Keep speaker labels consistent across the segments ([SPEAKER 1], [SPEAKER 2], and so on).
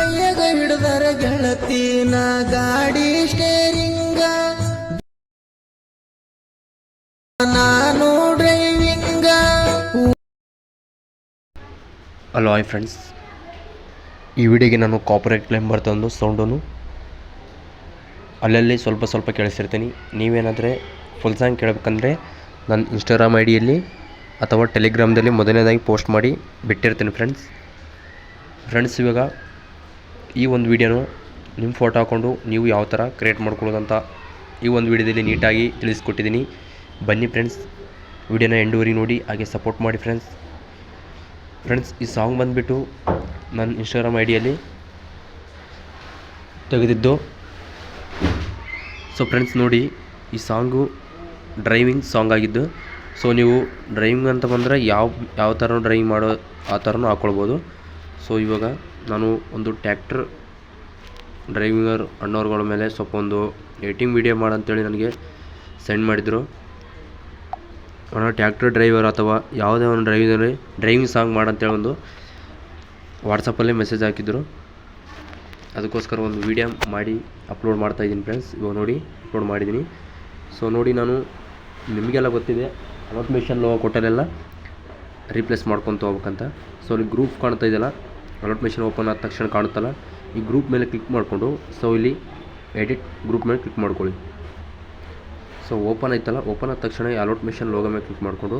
[SPEAKER 1] ಕೈಯಾಗ ಹಿಡಿದರ ಗೆಳತಿನ ಗಾಡಿ ಸ್ಟೇರಿಂಗ ನಾನು ಡ್ರೈವಿಂಗ
[SPEAKER 2] ಹಲೋ ಐ ಫ್ರೆಂಡ್ಸ್ ಈ ವಿಡಿಯೋಗೆ ನಾನು ಕಾಪರೇಟ್ ಕ್ಲೈಮ್ ಬರ್ತಂದು ಸೌಂಡನ್ನು ಅಲ್ಲಲ್ಲಿ ಸ್ವಲ್ಪ ಸ್ವಲ್ಪ ಕೇಳಿಸಿರ್ತೀನಿ ನೀವೇನಾದರೆ ಫುಲ್ ಸಾಂಗ್ ಕೇಳಬೇಕಂದ್ರೆ ನನ್ನ ಇನ್ಸ್ಟಾಗ್ರಾಮ್ ಐ ಡಿಯಲ್ಲಿ ಅಥವಾ ಟೆಲಿಗ್ರಾಮ್ದಲ್ಲಿ ಮೊದಲನೇದಾಗಿ ಪೋಸ್ಟ್ ಮಾಡಿ ಬಿಟ್ಟಿರ್ತೀನಿ ಫ್ರೆಂಡ್ಸ್ ಫ್ರೆಂಡ್ಸ್ ಇವಾಗ ಈ ಒಂದು ವಿಡಿಯೋನು ನಿಮ್ಮ ಫೋಟೋ ಹಾಕ್ಕೊಂಡು ನೀವು ಯಾವ ಥರ ಕ್ರಿಯೇಟ್ ಮಾಡ್ಕೊಳ್ಳೋದಂತ ಈ ಒಂದು ವಿಡಿಯೋದಲ್ಲಿ ನೀಟಾಗಿ ತಿಳಿಸ್ಕೊಟ್ಟಿದ್ದೀನಿ. ಬನ್ನಿ ಫ್ರೆಂಡ್ಸ್, ವಿಡಿಯೋನ ಎಂಡೂರಿಗೆ ನೋಡಿ, ಹಾಗೆ ಸಪೋರ್ಟ್ ಮಾಡಿ ಫ್ರೆಂಡ್ಸ್. ಫ್ರೆಂಡ್ಸ್, ಈ ಸಾಂಗ್ ಬಂದುಬಿಟ್ಟು ನನ್ನ ಇನ್ಸ್ಟಾಗ್ರಾಮ್ ಐ ಡಿಯಲ್ಲಿ ತೆಗೆದಿದ್ದು. ಸೊ ಫ್ರೆಂಡ್ಸ್ ನೋಡಿ, ಈ ಸಾಂಗು ಡ್ರೈವಿಂಗ್ ಸಾಂಗ್ ಆಗಿದ್ದು. ಸೊ ನೀವು ಡ್ರೈವಿಂಗ್ ಅಂತ ಬಂದರೆ ಯಾವ ಯಾವ ಥರ ಡ್ರೈವಿಂಗ್ ಮಾಡೋ ಆ ಥರನೂ ಹಾಕ್ಕೊಳ್ಬೋದು. ಸೊ ಇವಾಗ ನಾನು ಒಂದು ಟ್ಯಾಕ್ಟ್ರ್ ಡ್ರೈವಿಂಗರ್ ಅಣ್ಣವ್ರುಗಳ ಮೇಲೆ ಸ್ವಲ್ಪ ಒಂದು ಏಟಿಂಗ್ ವಿಡಿಯೋ ಮಾಡಂತೇಳಿ ನನಗೆ ಸೆಂಡ್ ಮಾಡಿದರು. ಅಣ್ಣ, ಟ್ಯಾಕ್ಟರ್ ಡ್ರೈವರ್ ಅಥವಾ ಯಾವುದೇ ಒಂದು ಡ್ರೈವಿಂಗ್ ಡ್ರೈವಿಂಗ್ ಸಾಂಗ್ ಮಾಡಂತೇಳಿ ಒಂದು ವಾಟ್ಸಪ್ಪಲ್ಲಿ ಮೆಸೇಜ್ ಹಾಕಿದ್ರು. ಅದಕ್ಕೋಸ್ಕರ ಒಂದು ವಿಡಿಯೋ ಮಾಡಿ ಅಪ್ಲೋಡ್ ಮಾಡ್ತಾ ಇದ್ದೀನಿ ಫ್ರೆಂಡ್ಸ್ ಇವಾಗ ನೋಡಿ, ಅಪ್ಲೋಡ್ ಮಾಡಿದ್ದೀನಿ. ಸೊ ನೋಡಿ ನಾನು ನಿಮಗೆಲ್ಲ ಗೊತ್ತಿದೆ ಅಲಾಟ್ ಮಿಷನ್ ಲೋ ಕೊಟ್ಟಲ್ಲೆಲ್ಲ ರೀಪ್ಲೇಸ್ ಮಾಡ್ಕೊತ ಹೋಗ್ಬೇಕಂತ. ಸೊ ಅಲ್ಲಿ ಗ್ರೂಪ್ ಕಾಣ್ತಾ ಇದೆಯಲ್ಲ ಅಲಾಟ್ ಮಿಷನ್ ಓಪನ್ ಆದ ತಕ್ಷಣ ಕಾಣುತ್ತಲ್ಲ. ಈ ಗ್ರೂಪ್ ಮೇಲೆ ಕ್ಲಿಕ್ ಮಾಡಿಕೊಂಡು ಸೊ ಇಲ್ಲಿ ಎಡಿಟ್ ಗ್ರೂಪ್ ಮೇಲೆ ಕ್ಲಿಕ್ ಮಾಡ್ಕೊಳ್ಳಿ. ಸೊ ಓಪನ್ ಆಯ್ತಲ್ಲ ಓಪನ್ ಆದ ತಕ್ಷಣ ಈ ಅಲಾಟ್ ಮಿಷನ್ ಲೋಗೋ ಮೇಲೆ ಕ್ಲಿಕ್ ಮಾಡಿಕೊಂಡು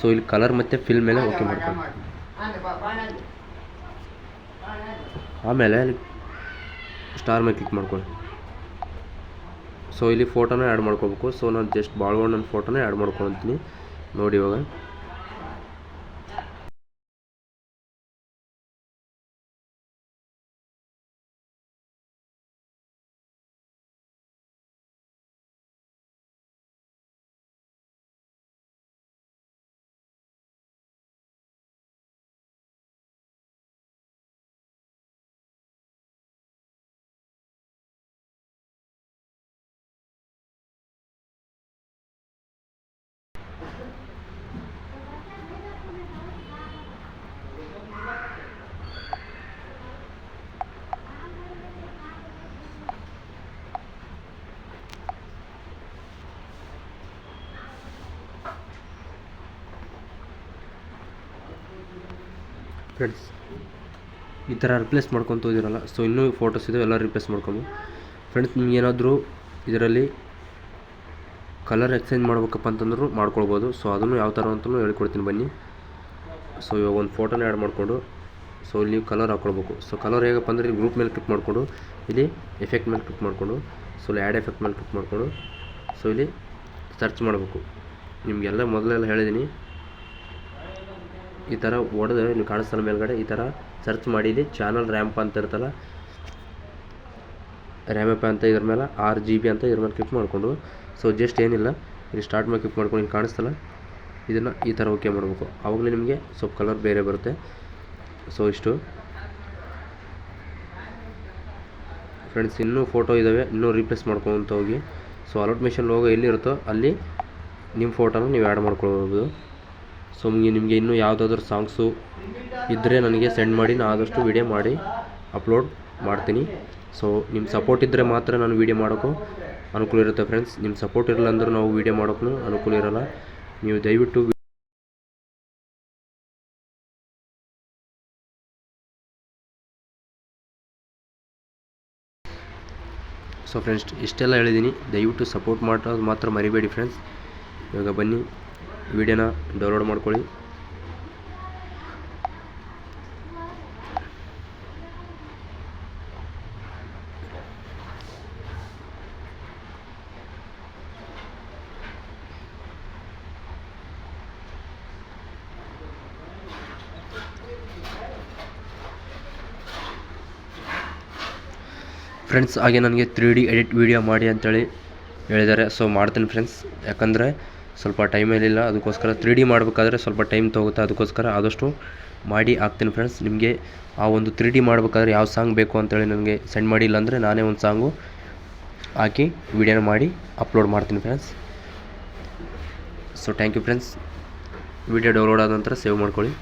[SPEAKER 2] ಸೊ ಇಲ್ಲಿ ಕಲರ್ ಮತ್ತು ಫಿಲ್ ಮೇಲೆ ಓಕೆ ಮಾಡ್ಕೊಳ್ಳಿ. ಆಮೇಲೆ ಸ್ಟಾರ್ ಮೇಲೆ ಕ್ಲಿಕ್ ಮಾಡ್ಕೊಳ್ಳಿ. ಸೊ ಇಲ್ಲಿ ಫೋಟೋನ ಆ್ಯಡ್ ಮಾಡ್ಕೋಬೇಕು. ಸೊ ನಾನು ಜಸ್ಟ್ ಬಾಳ್ಗೊಂಡು ನನ್ನ ಫೋಟೋನ ಆ್ಯಡ್ ಮಾಡ್ಕೊಳ್ತೀನಿ. ನೋಡಿ ಇವಾಗ. ಫ್ರೆಂಡ್ಸ್ ಈ ಥರ ರಿಪ್ಲೇಸ್ ಮಾಡ್ಕೊತ ಹೋದಿರಲ್ಲ. ಸೊ ಇನ್ನೂ ಫೋಟೋಸ್ ಇದೆ ಎಲ್ಲ ರಿಪ್ಲೇಸ್ ಮಾಡ್ಕೊಂಡು. ಫ್ರೆಂಡ್ಸ್ ನಿಮ್ಗೆ ಏನಾದರೂ ಇದರಲ್ಲಿ ಕಲರ್ ಎಕ್ಸ್ಚೇಂಜ್ ಮಾಡ್ಬೇಕಪ್ಪ ಅಂತಂದ್ರೂ ಮಾಡ್ಕೊಳ್ಬೋದು. ಸೊ ಅದನ್ನು ಯಾವ ಥರ ಅಂತಲೂ ಹೇಳ್ಕೊಡ್ತೀನಿ ಬನ್ನಿ. ಸೊ ಇವಾಗ ಒಂದು ಫೋಟೋನ ಆ್ಯಡ್ ಮಾಡಿಕೊಂಡು ಸೊ ಇಲ್ಲಿ ನೀವು ಕಲರ್ ಹಾಕ್ಕೊಳ್ಬೇಕು ಸೊ ಕಲರ್ ಹೇಗಪ್ಪ ಅಂದರೆ ಇಲ್ಲಿ ಗ್ರೂಪ್ ಮೇಲೆ ಕ್ಲಿಕ್ ಮಾಡಿಕೊಂಡು, ಇಲ್ಲಿ ಎಫೆಕ್ಟ್ ಮೇಲೆ ಕ್ಲಿಕ್ ಮಾಡಿಕೊಂಡು ಸೊ ಇಲ್ಲಿ ಆ್ಯಡ್ ಎಫೆಕ್ಟ್ ಮೇಲೆ ಕ್ಲಿಕ್ ಮಾಡಿಕೊಂಡು ಸೊ ಇಲ್ಲಿ ಸರ್ಚ್ ಮಾಡಬೇಕು. ನಿಮಗೆಲ್ಲ ಮೊದಲೆಲ್ಲ ಹೇಳಿದ್ದೀನಿ ಈ ಥರ ಹೊಡೆದ್ರೆ ನೀವು ಕಾಣಿಸ್ತಲ್ಲ ಮೇಲ್ಗಡೆ. ಈ ಥರ ಸರ್ಚ್ ಮಾಡಿದೆ ಚಾನಲ್ ರ್ಯಾಂಪ್ ಅಂತ ಇರ್ತಲ್ಲ ರ್ಯಾಮಪ್ ಅಂತ ಇದ್ರ ಮೇಲೆ ಆರು ಜಿ ಬಿ ಅಂತ ಇದ್ರ ಮೇಲೆ ಕ್ಲಿಕ್ ಮಾಡಿಕೊಂಡು. ಸೊ ಜಸ್ಟ್ ಏನಿಲ್ಲ, ಇಲ್ಲಿ ಸ್ಟಾರ್ಟ್ ಮಾಡಿ ಕ್ಲಿಕ್ ಮಾಡ್ಕೊಂಡು ಇಲ್ಲಿ ಕಾಣಿಸ್ತಲ್ಲ, ಇದನ್ನು ಈ ಥರ ಓಕೆ ಮಾಡಬೇಕು. ಆವಾಗಲೇ ನಿಮಗೆ ಸ್ವಲ್ಪ ಕಲರ್ ಬೇರೆ ಬರುತ್ತೆ. ಸೊ ಇಷ್ಟು. ಫ್ರೆಂಡ್ಸ್ ಇನ್ನೂ ಫೋಟೋ ಇದ್ದಾವೆ ಇನ್ನೂ ರೀಪ್ಲೇಸ್ ಮಾಡ್ಕೊತ ಹೋಗಿ. So all out mission logo ಎಲ್ಲಿರುತ್ತೋ ಅಲ್ಲಿ ನಿಮ್ಮ ಫೋಟೋನ ನೀವು ಆ್ಯಡ್ ಮಾಡ್ಕೊಳ್ಬೋದು. ಸೊ ನಿಮಗೆ ಇನ್ನೂ ಯಾವುದಾದ್ರೂ ಸಾಂಗ್ಸು ಇದ್ದರೆ ನನಗೆ ಸೆಂಡ್ ಮಾಡಿ ನಾನು ಆದಷ್ಟು ವೀಡಿಯೋ ಮಾಡಿ ಅಪ್ಲೋಡ್ ಮಾಡ್ತೀನಿ. ಸೊ ನಿಮ್ಮ ಸಪೋರ್ಟ್ ಇದ್ದರೆ ಮಾತ್ರ ನಾನು ವೀಡಿಯೋ ಮಾಡೋಕ್ಕೂ ಅನುಕೂಲ ಇರುತ್ತೆ ಫ್ರೆಂಡ್ಸ್ ನಿಮ್ಮ ಸಪೋರ್ಟ್ ಇರಲ್ಲ ಅಂದ್ರೆ ನಾವು ವೀಡಿಯೋ ಮಾಡೋಕ್ಕೂ ಅನುಕೂಲ ಇರೋಲ್ಲ. ನೀವು ದಯವಿಟ್ಟು ಸೊ ಫ್ರೆಂಡ್ಸ್ ಇಷ್ಟೆಲ್ಲ ಹೇಳಿದ್ದೀನಿ. ದಯವಿಟ್ಟು ಸಪೋರ್ಟ್ ಮಾಡೋದು ಮಾತ್ರ ಮರಿಬೇಡಿ ಫ್ರೆಂಡ್ಸ್ ಇವಾಗ ಬನ್ನಿ. ವಿಡಿಯೋನ ಡೌನ್ಲೋಡ್ ಮಾಡ್ಕೊಳ್ಳಿ. ಫ್ರೆಂಡ್ಸ್ ಹಾಗೆ ನನಗೆ ತ್ರೀ ಡಿ ಎಡಿಟ್ ವೀಡಿಯೋ ಮಾಡಿ ಅಂತೇಳಿ ಹೇಳಿದ್ದಾರೆ. ಸೊ ಮಾಡ್ತೀನಿ ಫ್ರೆಂಡ್ಸ್ ಯಾಕಂದರೆ ಸ್ವಲ್ಪ ಟೈಮ್ ಏನಿಲ್ಲ, ಅದಕ್ಕೋಸ್ಕರ ತ್ರೀ ಡಿ ಮಾಡಬೇಕಾದ್ರೆ ಸ್ವಲ್ಪ ಟೈಮ್ ತೊಗುತ್ತೆ, ಅದಕ್ಕೋಸ್ಕರ ಆದಷ್ಟು ಮಾಡಿ ಹಾಕ್ತೀನಿ ಫ್ರೆಂಡ್ಸ್ ನಿಮಗೆ ಆ ಒಂದು ತ್ರೀ ಡಿ ಮಾಡಬೇಕಾದ್ರೆ ಯಾವ ಸಾಂಗ್ ಬೇಕು ಅಂತೇಳಿ ನನಗೆ ಸೆಂಡ್ ಮಾಡಿ, ಇಲ್ಲಾಂದರೆ ನಾನೇ ಒಂದು ಸಾಂಗು ಹಾಕಿ ವಿಡಿಯೋನ ಮಾಡಿ ಅಪ್ಲೋಡ್ ಮಾಡ್ತೀನಿ friends so thank you friends video download ಆದ ನಂತರ ಸೇವ್ ಮಾಡ್ಕೊಳ್ಳಿ.